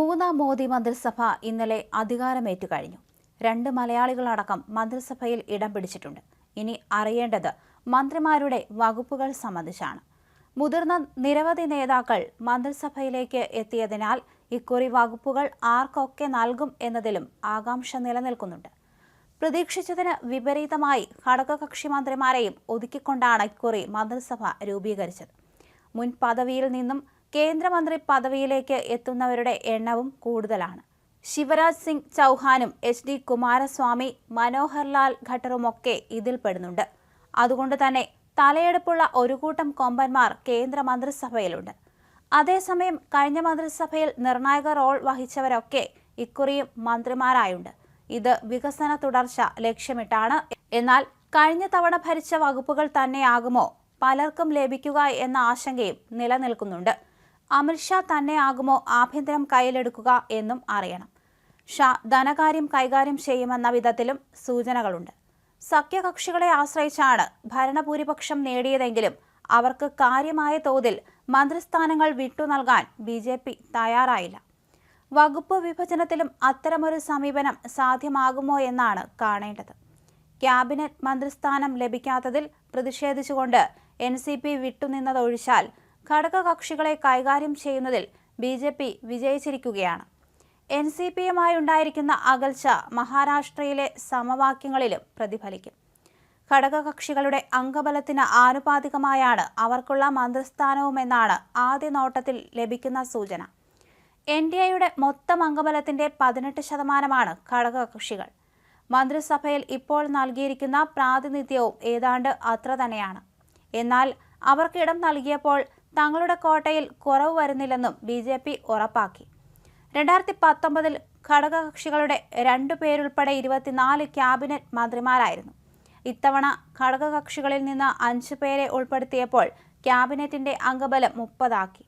മൂന്നാം മോദി മന്ത്രിസഭ ഇന്നലെ അധികാരമേറ്റു കഴിഞ്ഞു. രണ്ട് മലയാളികളടക്കം മന്ത്രിസഭയിൽ ഇടം പിടിച്ചിട്ടുണ്ട്. ഇനി അറിയേണ്ടത് മന്ത്രിമാരുടെ വകുപ്പുകൾ സംബന്ധിച്ചാണ്. മുതിർന്ന നിരവധി നേതാക്കൾ മന്ത്രിസഭയിലേക്ക് എത്തിയതിനാൽ ഇക്കുറി വകുപ്പുകൾ ആർക്കൊക്കെ നൽകും എന്നതിലും ആകാംക്ഷ നിലനിൽക്കുന്നുണ്ട്. പ്രതീക്ഷിച്ചതിന് വിപരീതമായി ഘടകകക്ഷി മന്ത്രിമാരെയും ഒതുക്കിക്കൊണ്ടാണ് ഇക്കുറി മന്ത്രിസഭ രൂപീകരിച്ചത്. മുൻ പദവിയിൽ നിന്നും കേന്ദ്രമന്ത്രി പദവിയിലേക്ക് എത്തുന്നവരുടെ എണ്ണവും കൂടുതലാണ്. ശിവരാജ് സിംഗ് ചൗഹാനും എച്ച് ഡി കുമാരസ്വാമി മനോഹർലാൽ ഖട്ടറുമൊക്കെ ഇതിൽപ്പെടുന്നുണ്ട് അതുകൊണ്ട് തന്നെ തലയെടുപ്പുള്ള ഒരു കൂട്ടം കൊമ്പന്മാർ കേന്ദ്ര മന്ത്രിസഭയിലുണ്ട്. അതേസമയം കഴിഞ്ഞ മന്ത്രിസഭയിൽ നിർണായക റോൾ വഹിച്ചവരൊക്കെ ഇക്കുറിയും മന്ത്രിമാരായുണ്ട്. ഇത് വികസന തുടർച്ച ലക്ഷ്യമിട്ടാണ്. എന്നാൽ കഴിഞ്ഞ തവണ ഭരിച്ച വകുപ്പുകൾ തന്നെയാകുമോ പലർക്കും ലഭിക്കുക എന്ന ആശങ്കയും നിലനിൽക്കുന്നുണ്ട്. അമിത്ഷാ തന്നെയാകുമോ ആഭ്യന്തരം കയ്യിലെടുക്കുക എന്നും അറിയണം. ഷാ ധനകാര്യം കൈകാര്യം ചെയ്യുമെന്ന വിധത്തിലും സൂചനകളുണ്ട്. സഖ്യകക്ഷികളെ ആശ്രയിച്ചാണ് ഭരണഭൂരിപക്ഷം നേടിയതെങ്കിലും അവർക്ക് കാര്യമായ തോതിൽ മന്ത്രിസ്ഥാനങ്ങൾ വിട്ടു നൽകാൻ ബി ജെ പി തയ്യാറായില്ല. വകുപ്പ് വിഭജനത്തിലും അത്തരമൊരു സമീപനം സാധ്യമാകുമോ എന്നാണ് കാണേണ്ടത്. ക്യാബിനറ്റ് മന്ത്രിസ്ഥാനം ലഭിക്കാത്തതിൽ പ്രതിഷേധിച്ചുകൊണ്ട് എൻ സി പി വിട്ടുനിന്നതൊഴിച്ചാൽ ഘടകകക്ഷികളെ കൈകാര്യം ചെയ്യുന്നതിൽ ബി ജെ പി വിജയിച്ചിരിക്കുകയാണ്. എൻ സി പിയുമായി ഉണ്ടായിരിക്കുന്ന അകൽച്ച മഹാരാഷ്ട്രയിലെ സമവാക്യങ്ങളിലും പ്രതിഫലിക്കും. ഘടകകക്ഷികളുടെ അംഗബലത്തിന് ആനുപാതികമായാണ് അവർക്കുള്ള മന്ത്രിസ്ഥാനവുമെന്നാണ് ആദ്യ നോട്ടത്തിൽ ലഭിക്കുന്ന സൂചന. എൻ ഡി എയുടെ മൊത്തം അംഗബലത്തിന്റെ പതിനെട്ട് ശതമാനമാണ് ഘടകകക്ഷികൾ. മന്ത്രിസഭയിൽ ഇപ്പോൾ നൽകിയിരിക്കുന്ന പ്രാതിനിധ്യവും ഏതാണ്ട് അത്ര തന്നെയാണ്. എന്നാൽ അവർക്ക് ഇടം നൽകിയപ്പോൾ തങ്ങളുടെ കോട്ടയിൽ കുറവ് വരുന്നില്ലെന്നും ബി ജെ പി ഉറപ്പാക്കി. രണ്ടായിരത്തി പത്തൊമ്പതിൽ ഘടകകക്ഷികളുടെ രണ്ടു പേരുൾപ്പെടെ ഇരുപത്തിനാല് ക്യാബിനറ്റ് മന്ത്രിമാരായിരുന്നു. ഇത്തവണ ഘടകകക്ഷികളിൽ നിന്ന് അഞ്ചു പേരെ ഉൾപ്പെടുത്തിയപ്പോൾ ക്യാബിനറ്റിന്റെ അംഗബലം മുപ്പതാക്കി.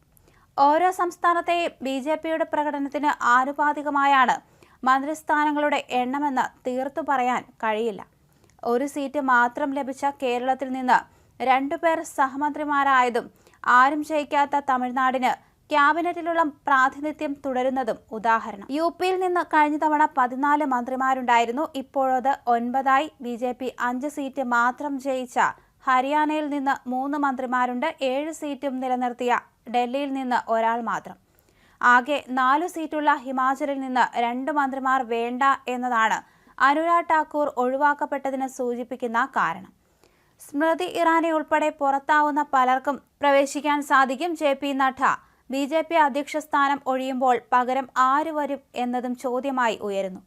ഓരോ സംസ്ഥാനത്തെയും ബി ജെ പിയുടെ പ്രകടനത്തിന് ആനുപാതികമായാണ് മന്ത്രിസ്ഥാനങ്ങളുടെ എണ്ണമെന്ന് തീർത്തു പറയാൻ കഴിയില്ല. ഒരു സീറ്റ് മാത്രം ലഭിച്ച കേരളത്തിൽ നിന്ന് രണ്ടുപേർ സഹമന്ത്രിമാരായതും ആരും ജയിക്കാത്ത തമിഴ്നാടിന് ക്യാബിനറ്റിലുള്ള പ്രാതിനിധ്യം തുടരുന്നതും ഉദാഹരണം. യു പിയിൽ നിന്ന് കഴിഞ്ഞ തവണ പതിനാല് മന്ത്രിമാരുണ്ടായിരുന്നു. ഇപ്പോഴത് ഒൻപതായി. ബി ജെ പി അഞ്ച് സീറ്റ് മാത്രം ജയിച്ച ഹരിയാനയിൽ നിന്ന് മൂന്ന് മന്ത്രിമാരുണ്ട്. ഏഴ് സീറ്റും നിലനിർത്തിയ ഡൽഹിയിൽ നിന്ന് ഒരാൾ മാത്രം. ആകെ നാലു സീറ്റുള്ള ഹിമാചലിൽ നിന്ന് രണ്ട് മന്ത്രിമാർ വേണ്ട എന്നതാണ് അനുരാഗ് ഠാക്കൂർ ഒഴിവാക്കപ്പെട്ടതിന് സൂചിപ്പിക്കുന്ന കാരണം. സ്മൃതി ഇറാനി ഉൾപ്പെടെ പുറത്താവുന്ന പലർക്കും പ്രവേശിക്കാൻ സാധിക്കും J P Nadda B J P അധ്യക്ഷ സ്ഥാനം ഒഴിയുമ്പോൾ പകരം ആര് വരും എന്നതും ചോദ്യമായി ഉയരുന്നു.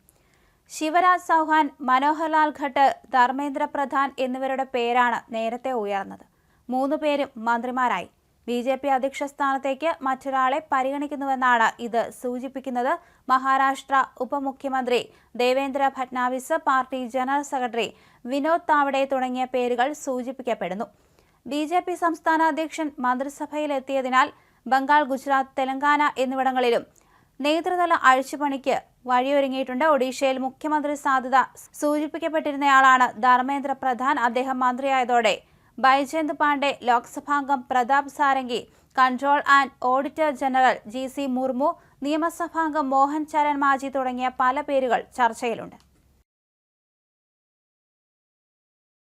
ശിവരാജ് ചൗഹാൻ മനോഹർലാൽ ഘട്ട് ധർമ്മേന്ദ്ര പ്രധാൻ എന്നിവരുടെ പേരാണ് നേരത്തെ ഉയർന്നത്. മൂന്നു പേരും മന്ത്രിമാരായി. ബി ജെ പി അധ്യക്ഷ സ്ഥാനത്തേക്ക് മറ്റൊരാളെ പരിഗണിക്കുന്നുവെന്നാണ് ഇത് സൂചിപ്പിക്കുന്നത് മഹാരാഷ്ട്ര ഉപമുഖ്യമന്ത്രി Devendra Fadnavis party general secretary Vinod Tawde തുടങ്ങിയ പേരുകൾ സൂചിപ്പിക്കപ്പെടുന്നു. ബി ജെ പി സംസ്ഥാന അധ്യക്ഷൻ മന്ത്രിസഭയിലെത്തിയതിനാൽ ബംഗാൾ ഗുജറാത്ത് തെലങ്കാന എന്നിവിടങ്ങളിലും നേതൃതല അഴിച്ചുപണിക്ക് വഴിയൊരുങ്ങിയിട്ടുണ്ട്. ഒഡീഷയിൽ മുഖ്യമന്ത്രി സാധ്യത സൂചിപ്പിക്കപ്പെട്ടിരുന്നയാളാണ് ധർമ്മേന്ദ്ര പ്രധാൻ. അദ്ദേഹം മന്ത്രിയായതോടെ Baijayant Panda ലോക്സഭാംഗം Pratap Sarangi control and auditor general G C Murmu നിയമസഭാംഗം Mohan Charan Majhi തുടങ്ങിയ പല പേരുകൾ ചർച്ചയിലുണ്ട്.